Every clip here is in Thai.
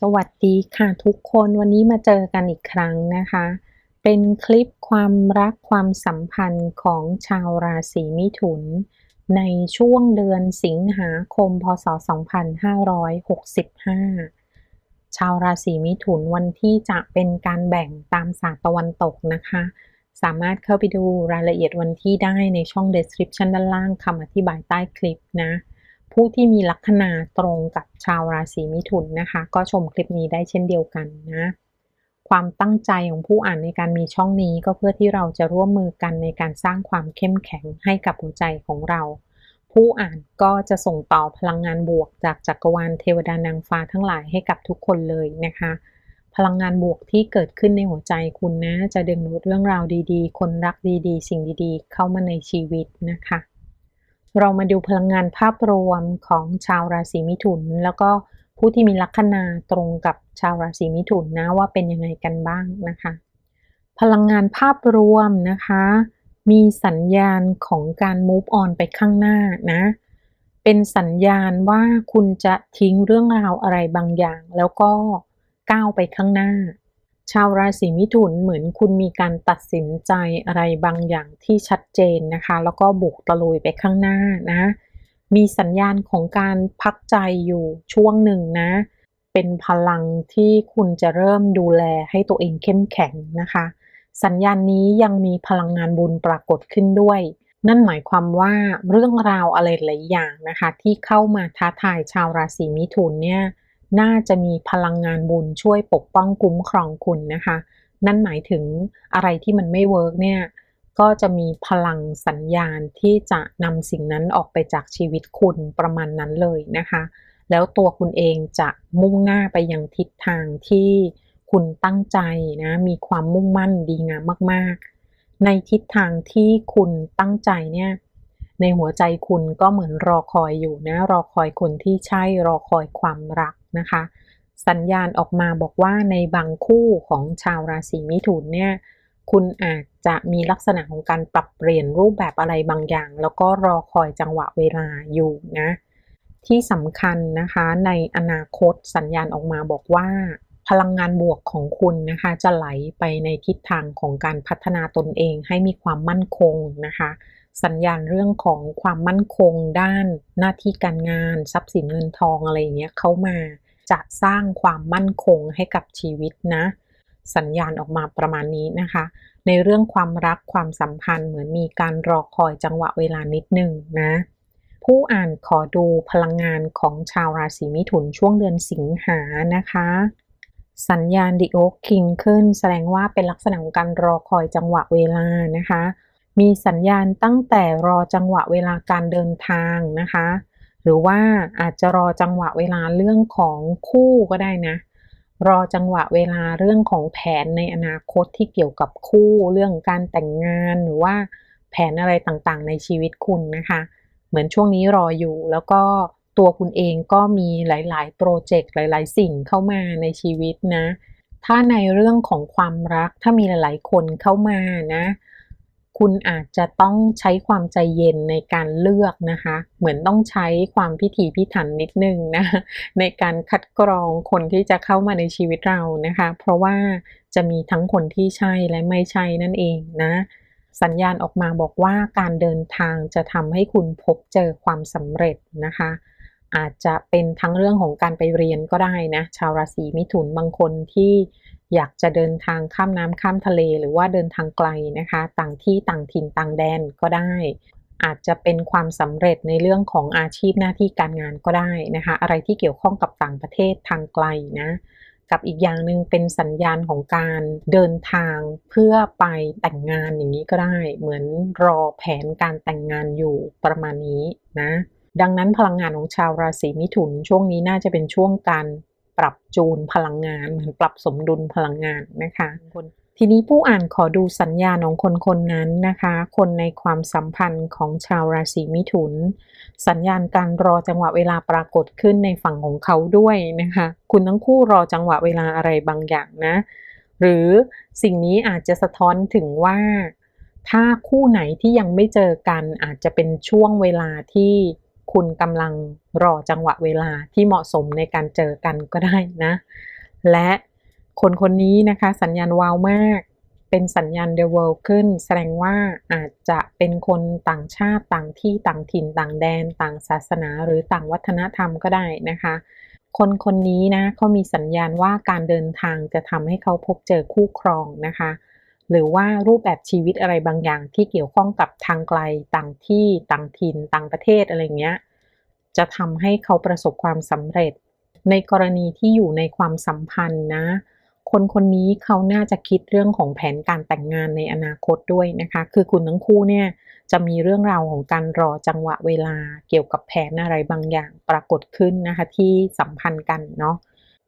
สวัสดีค่ะทุกคนวันนี้มาเจอกันอีกครั้งนะคะ เป็นคลิปความรักความสัมพันธ์ของชาวราศีมิถุน ในช่วงเดือนสิงหาคม พศ 2565 ชาวราศีมิถุนวันที่จะเป็นการแบ่งตามศาสตร์ตะวันตกนะคะ สามารถเข้าไปดูรายละเอียดวันที่ได้ในช่อง description ด้านล่างคำอธิบายใต้คลิปนะ ผู้ที่มีลัคนาตรงกับชาวราศีมิถุนนะคะ ก็ชมคลิปนี้ได้เช่นเดียวกันนะ ความตั้งใจของผู้อ่านในการมีช่องนี้ก็เพื่อที่เราจะร่วมมือกันในการสร้างความเข้มแข็งให้กับหัวใจของเรา ผู้อ่านก็จะส่งต่อพลังงานบวกจากจักรวาลเทวดานางฟ้าทั้งหลายให้กับทุกคนเลยนะคะพลังงานบวกที่เกิดขึ้นในหัวใจคุณนะ จะดึงดูดเรื่องราวดีๆ คนรักดีๆ สิ่งดีๆ เข้ามาในชีวิตนะคะ เรามาดูพลังงานภาพรวมของชาวราศีมิถุน แล้วก็ผู้ที่มีลัคนาตรงกับชาวราศีมิถุนนะว่าเป็นยังไงกันบ้างนะคะ พลังงานภาพรวมนะคะ มีสัญญาณของการ move on ไปข้างหน้านะ เป็นสัญญาณว่าคุณจะทิ้งเรื่องราวอะไรบางอย่าง แล้วก็ก้าวไปข้างหน้า ชาวราศีมิถุนเหมือนคุณมีการตัดสินใจอะไรบางอย่างที่ชัดเจนนะคะ แล้วก็บุกตะลุยไปข้างหน้านะ มีสัญญาณของการพักใจอยู่ช่วงหนึ่งนะ เป็นพลังที่คุณจะเริ่มดูแลให้ตัวเองเข้มแข็งนะคะ สัญญาณนี้ยังมีพลังงานบุญปรากฏขึ้นด้วย นั่นหมายความว่าเรื่องราวอะไรหลายอย่างนะคะ ที่เข้ามาท้าทายชาวราศีมิถุนเนี่ย น่าจะมีพลังงานบุญช่วยปกป้องคุ้มครองคุณนะคะ นั่นหมายถึงอะไรที่มันไม่เวิร์กเนี่ยก็จะมีพลังสัญญาณที่จะนำสิ่งนั้นออกไปจากชีวิตคุณประมาณนั้นเลยนะคะ แล้วตัวคุณเองจะมุ่งหน้าไปยังทิศทางที่คุณตั้งใจนะมีความมุ่งมั่นดีงามมาก ๆ ในทิศทางที่คุณตั้งใจเนี่ย ในหัวใจคุณก็เหมือนรอคอยอยู่นะ รอคอยคนที่ใช่รอคอยความรักนะคะ สัญญาณออกมาบอกว่าในบางคู่ของชาวราศีมิถุนเนี่ยคุณอาจจะมีลักษณะของการปรับเปลี่ยนรูปแบบอะไรบางอย่าง แล้วก็รอคอยจังหวะเวลาอยู่นะ ที่สำคัญนะคะในอนาคตสัญญาณออกมาบอกว่า พลังงานบวกของคุณนะคะ จะไหลไปในทิศทางของการพัฒนาตนเองให้มีความมั่นคงนะคะ สัญญาณเรื่องของความมั่นคงด้านหน้าที่การงาน ทรัพย์สินเงินทองอะไรอย่างเงี้ยเข้ามาจะสร้างความมั่นคงให้กับชีวิตนะ สัญญาณออกมาประมาณนี้นะคะ ในเรื่องความรักความสัมพันธ์เหมือนมีการรอคอยจังหวะเวลานิดนึงนะ ผู้อ่านขอดูพลังงานของชาวราศีมิถุนช่วงเดือนสิงหานะคะสัญญาณดิโอคิงขึ้น แสดงว่าเป็นลักษณะของการรอคอยจังหวะเวลานะคะ มีสัญญาณตั้งแต่รอจังหวะเวลาการเดินทางนะคะ หรือว่าอาจจะรอจังหวะเวลาเรื่องของคู่ก็ได้นะ รอจังหวะเวลาเรื่องของแผนในอนาคตที่เกี่ยวกับคู่เรื่องการแต่งงานหรือว่าแผนอะไรต่างๆ ในชีวิตคุณนะคะ เหมือนช่วงนี้รออยู่แล้วก็ตัวคุณเองก็มีหลาย ๆ โปรเจกต์หลาย ๆ สิ่งเข้ามาในชีวิตนะ ถ้าในเรื่องของความรักถ้ามีหลาย ๆ คนเข้ามานะ คุณอาจจะต้องใช้ความใจเย็นในการเลือกนะคะ เหมือนต้องใช้ความพิถีพิถันนิดนึงนะ ในการคัดกรองคนที่จะเข้ามาในชีวิตเรานะคะ เพราะว่าจะมีทั้งคนที่ใช่และไม่ใช่นั่นเองนะ สัญญาณออกมาบอกว่าการเดินทางจะทำให้คุณพบเจอความสำเร็จนะคะอาจจะเป็นทั้งเรื่องของการไปเรียนก็ได้นะ ชาวราศีมิถุนบางคนที่ อยากจะเดินทางข้ามน้ำข้ามทะเล หรือว่าเดินทางไกลนะคะ ต่างที่ต่างถิ่นต่างแดนก็ได้ อาจจะเป็นความสำเร็จในเรื่องของอาชีพหน้าที่การงานก็ได้นะคะ อะไรที่เกี่ยวข้องกับต่างประเทศทางไกลนะกับอีกอย่างหนึ่งเป็นสัญญาณของการเดินทางเพื่อไปแต่งงานอย่างนี้ก็ได้ เหมือนรอแผนการแต่งงานอยู่ประมาณนี้นะ ดังนั้นพลังงานของชาวราศีมิถุนช่วงนี้น่าจะเป็นช่วงการ ปรับจูนพลังงาน เหมือนปรับสมดุลพลังงานนะคะทีนี้ผู้อ่านขอดูสัญญาณของคนคนนั้นนะคะ คนในความสัมพันธ์ของชาวราศีมิถุน สัญญาณการรอจังหวะเวลาปรากฏขึ้นในฝั่งของเขาด้วยนะคะ คุณทั้งคู่รอจังหวะเวลาอะไรบางอย่างนะ หรือสิ่งนี้อาจจะสะท้อนถึงว่า ถ้าคู่ไหนที่ยังไม่เจอกันอาจจะเป็นช่วงเวลาที่ คุณกำลังรอจังหวะเวลาที่เหมาะสมในการเจอกันก็ได้นะ และคนคนนี้นะคะสัญญาณวาวมาก เป็นสัญญาณ The World ขึ้น แสดงว่าอาจจะเป็นคนต่างชาติต่างที่ต่างถิ่นต่างแดน ต่างศาสนาหรือต่างวัฒนธรรมก็ได้นะคะ คนคนนี้นะเขามีสัญญาณว่าการเดินทางจะทำให้เขาพบเจอคู่ครองนะคะ หรือว่ารูปแบบชีวิตอะไรบางอย่างที่เกี่ยวข้องกับทางไกลต่างที่ต่างถิ่นต่างประเทศอะไรเงี้ยจะทำให้เขาประสบความสำเร็จ ในกรณีที่อยู่ในความสัมพันธ์นะ คนคนนี้เขาน่าจะคิดเรื่องของแผนการแต่งงานในอนาคตด้วยนะคะ คือคุณทั้งคู่เนี่ยจะมีเรื่องราวของการรอจังหวะเวลาเกี่ยวกับแผนอะไรบางอย่างปรากฏขึ้นนะคะที่สัมพันธ์กันเนาะ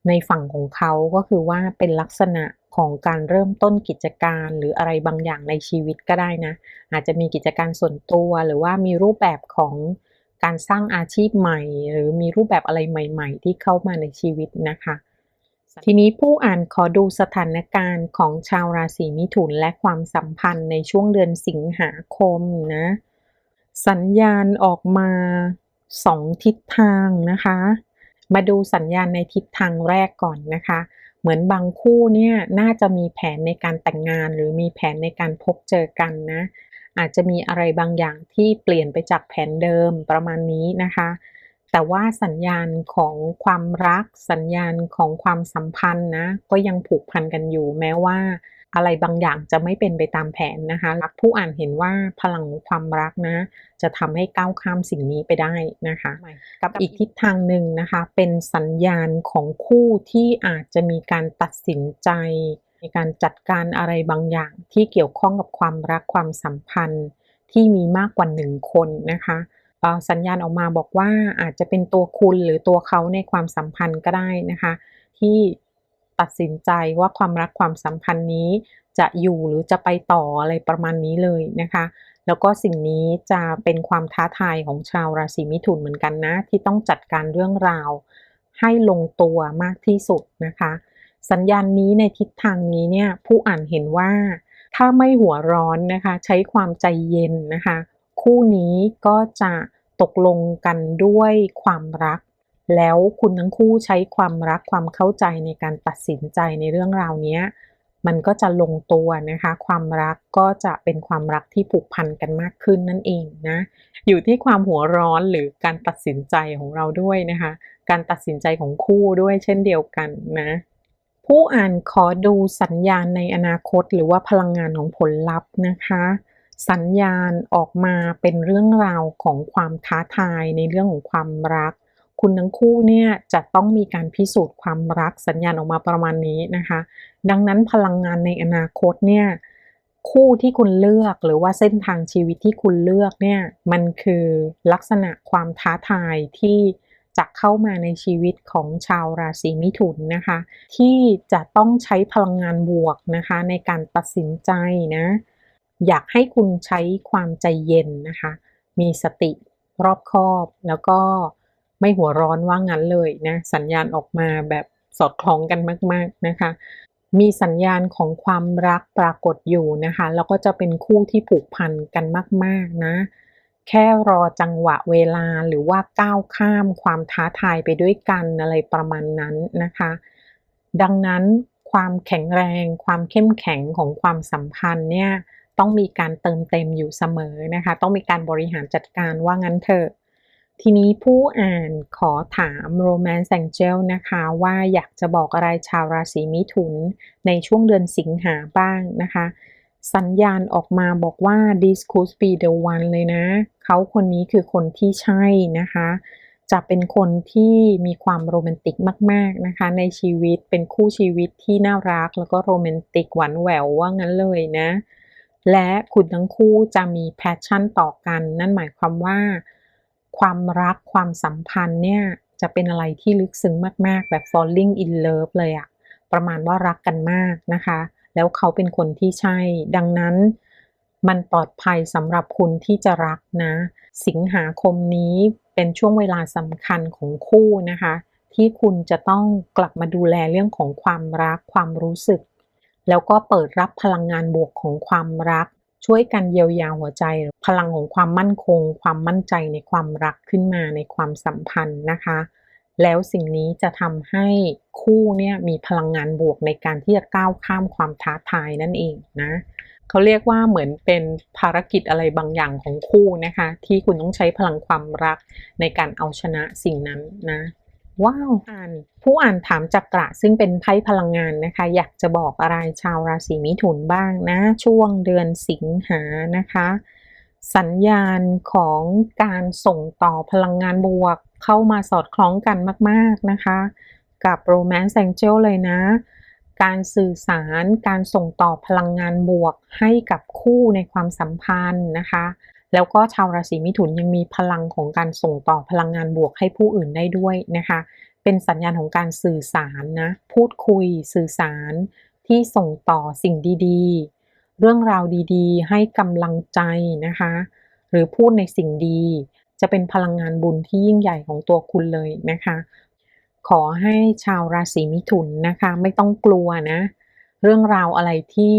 ในฝั่งของเขาก็คือว่าเป็นลักษณะ ของการเริ่มต้นกิจการหรืออะไรบางอย่างในชีวิตก็ได้นะ อาจจะมีกิจการส่วนตัวหรือว่ามีรูปแบบของการสร้างอาชีพใหม่ หรือมีรูปแบบอะไรใหม่ ๆ ที่เข้ามาในชีวิตนะคะ ทีนี้ผู้อ่านขอดูสถานการณ์ของชาวราศีมิถุนและความสัมพันธ์ในช่วงเดือนสิงหาคมนะ สัญญาณออกมาสองทิศทางนะคะ มาดูสัญญาณในทิศทางแรกก่อนนะคะ เหมือนบางคู่เนี่ยน่าจะมีแผนในการแต่งงาน หรือมีแผนในการพบเจอกันนะ อาจจะมีอะไรบางอย่างที่เปลี่ยนไปจากแผนเดิมประมาณนี้นะคะ แต่ว่าสัญญาณของความรัก สัญญาณของความสัมพันธ์นะ ก็ยังผูกพันกันอยู่แม้ว่า อะไรบางอย่างจะไม่เป็นไปตามแผนนะคะรักผู้อ่านเห็นว่าพลังความรักนะ จะทำให้ก้าวข้ามสิ่งนี้ไปได้นะคะ กับอีกทิศทางหนึ่งนะคะ เป็นสัญญาณของคู่ที่อาจจะมีการตัดสินใจในการจัดการอะไรบางอย่างที่เกี่ยวข้องกับความรักความสัมพันธ์ที่มีมากกว่าหนึ่งคนนะคะสัญญาณออกมาบอกว่าอาจจะเป็นตัวคุณหรือตัวเขาในความสัมพันธ์ก็ได้นะคะ ที่ ตัดสินใจว่าความรักความสัมพันธ์นี้จะอยู่หรือจะไปต่ออะไรประมาณนี้เลยนะคะ แล้วก็สิ่งนี้จะเป็นความท้าทายของชาวราศีมิถุนเหมือนกันนะ ที่ต้องจัดการเรื่องราว ให้ลงตัวมากที่สุดนะคะ สัญญาณนี้ในทิศทางนี้เนี่ยผู้อ่านเห็นว่าถ้าไม่หัวร้อนนะคะ ใช้ความใจเย็นนะคะ คู่นี้ก็จะตกลงกันด้วยความรัก แล้วคุณทั้งคู่ใช้ความรักความเข้าใจในการตัดสินใจในเรื่องราวนี้มันก็จะลงตัวนะคะ ความรักก็จะเป็นความรักที่ผูกพันกันมากขึ้นนั่นเองนะ อยู่ที่ความหัวร้อนหรือการตัดสินใจของเราด้วยนะคะ การตัดสินใจของคู่ด้วยเช่นเดียวกันนะ ผู้อ่านขอดูสัญญาณในอนาคตหรือว่าพลังงานของผลลัพธ์นะคะ สัญญาณออกมาเป็นเรื่องราวของความท้าทายในเรื่องของความรัก คุณทั้งคู่เนี่ยจะต้องมีการพิสูจน์ความรักสัญญาณออกมาประมาณนี้นะคะ ดังนั้นพลังงานในอนาคตเนี่ยคู่ที่คุณเลือกหรือว่าเส้นทางชีวิตที่คุณเลือกเนี่ยมันคือลักษณะความท้าทายที่จะเข้ามาในชีวิตของชาวราศีมิถุนนะคะ ที่จะต้องใช้พลังงานบวกนะคะ ในการตัดสินใจนะ อยากให้คุณใช้ความใจเย็นนะคะ มีสติรอบคอบแล้วก็ ไม่หัวร้อนว่างั้นเลยนะสัญญาณออกมาแบบสอดคล้องกันมากๆนะคะ มีสัญญาณของความรักปรากฏอยู่นะคะ แล้วก็จะเป็นคู่ที่ผูกพันกันมาก ๆ นะ แค่รอจังหวะเวลาหรือว่าก้าวข้ามความท้าทายไปด้วยกันอะไรประมาณนั้นนะคะ ดังนั้นความแข็งแรง ความเข้มแข็งของความสัมพันธ์เนี่ยต้องมีการเติมเต็มอยู่เสมอนะคะ ต้องมีการบริหารจัดการว่างั้นเถอะ ทีนี้ผู้อ่านขอถาม Romance Angel นะคะว่าอยากจะบอกอะไรชาวราศีมิถุนในช่วงเดือนสิงหาบ้างนะคะ สัญญาณออกมาบอกว่า this could be the one เลยนะ เขาคนนี้คือคนที่ใช่นะคะ จะเป็นคนที่มีความโรแมนติกมาก ๆนะคะ ในชีวิตเป็นคู่ชีวิตที่น่ารักแล้วก็โรแมนติกหวานแหววว่างั้นเลยนะ และคุณทั้งคู่จะมีแพชชั่นต่อกัน นั่นหมายความว่า ความรักความสัมพันธ์เนี่ยจะเป็นอะไรที่ลึกซึ้งมาก ๆ แบบ falling in love เลยอะประมาณว่ารักกันมากนะคะ แล้วเขาเป็นคนที่ใช่ ดังนั้นมันปลอดภัยสำหรับคุณที่จะรักนะ สิงหาคมนี้เป็นช่วงเวลาสำคัญของคู่นะคะ ที่คุณจะต้องกลับมาดูแลเรื่องของความรักความรู้สึก แล้วก็เปิดรับพลังงานบวกของความรัก ช่วยกันเยียวยาหัวใจ พลังของความมั่นคง ความมั่นใจในความรักขึ้นมาในความสัมพันธ์นะคะ แล้วสิ่งนี้จะทำให้คู่เนี่ยมีพลังงานบวกในการที่จะก้าวข้ามความท้าทายนั่นเองนะเขาเรียกว่าเหมือนเป็นภารกิจอะไรบางอย่างของคู่นะคะ ที่คุณต้องใช้พลังความรักในการเอาชนะสิ่งนั้นนะ ว้าวอ่านผู้อ่านถามจักระซึ่งเป็นไพ่พลังงานนะคะ อยากจะบอกอะไรชาวราศีมิถุนบ้างนะ ช่วงเดือนสิงหานะคะ สัญญาณของการส่งต่อพลังงานบวก เข้ามาสอดคล้องกันมาก ๆนะคะ กับ Romance Angel เลยนะ การสื่อสารการส่งต่อพลังงานบวกให้กับคู่ในความสัมพันธ์นะคะ แล้วก็ชาวราศีมิถุนยังมีพลังของการส่งต่อพลังงานบวกให้ผู้อื่นได้ด้วยนะคะ เป็นสัญญาณของการสื่อสารนะ พูดคุยสื่อสารที่ส่งต่อสิ่งดีๆ เรื่องราวดีๆ ให้กำลังใจนะคะ หรือพูดในสิ่งดี จะเป็นพลังงานบุญที่ยิ่งใหญ่ของตัวคุณเลยนะคะ ขอให้ชาวราศีมิถุนนะคะ ไม่ต้องกลัวนะ เรื่องราวอะไรที่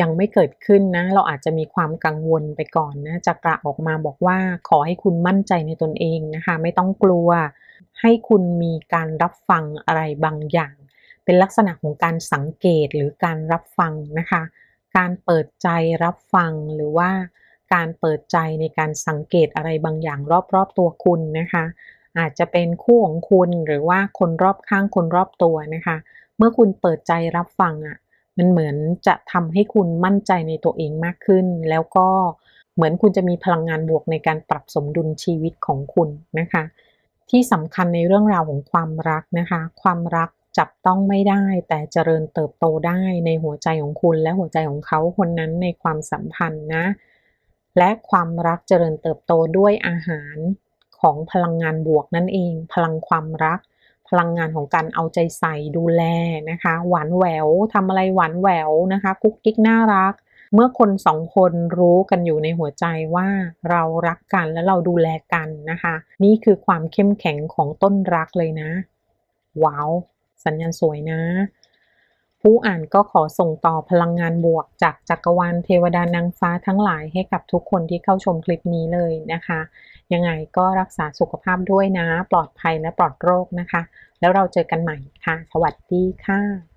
ยังไม่เกิดขึ้นนะ เราอาจจะมีความกังวลไปก่อนนะจะกระออกมาบอกว่าขอให้คุณมั่นใจในตนเองนะคะ ไม่ต้องกลัว ให้คุณมีการรับฟังอะไรบางอย่าง เป็นลักษณะของการสังเกตหรือการรับฟังนะคะ การเปิดใจรับฟังหรือว่าการเปิดใจในการสังเกตอะไรบางอย่างรอบๆตัวคุณนะคะ อาจจะเป็นคู่ของคุณหรือว่าคนรอบข้างคนรอบตัวนะคะ เมื่อคุณเปิดใจรับฟังอะ่ะ มันเหมือนจะทำให้คุณมั่นใจในตัวเองมากขึ้น แล้วก็เหมือนคุณจะมีพลังงานบวกในการปรับสมดุลชีวิตของคุณนะคะ ที่สำคัญในเรื่องราวของความรักนะคะ ความรักจับต้องไม่ได้แต่เจริญเติบโตได้ในหัวใจของคุณ และหัวใจของเขาคนนั้นในความสัมพันธ์นะ และความรักเจริญเติบโตด้วยอาหารของพลังงานบวกนั่นเอง พลังความรัก พลังงานของการเอาใจใส่ดูแลนะคะ หวานแหววทำอะไรหวานแหววนะคะกุ๊กกิ๊กน่ารัก เมื่อคนสองคนรู้กันอยู่ในหัวใจว่าเรารักกันและเราดูแลกันนะคะ นี่คือความเข้มแข็งของต้นรักเลยนะ ว้าว สัญญาณสวยนะ ผู้อ่านก็ขอส่งต่อพลังงานบวก จากจักรวาลเทวดานางฟ้าทั้งหลายให้กับทุกคนที่เข้าชมคลิปนี้เลยนะคะ ยังไงก็รักษาสุขภาพด้วยนะ ปลอดภัยและปลอดโรคนะคะ แล้วเราเจอกันใหม่ค่ะ สวัสดีค่ะ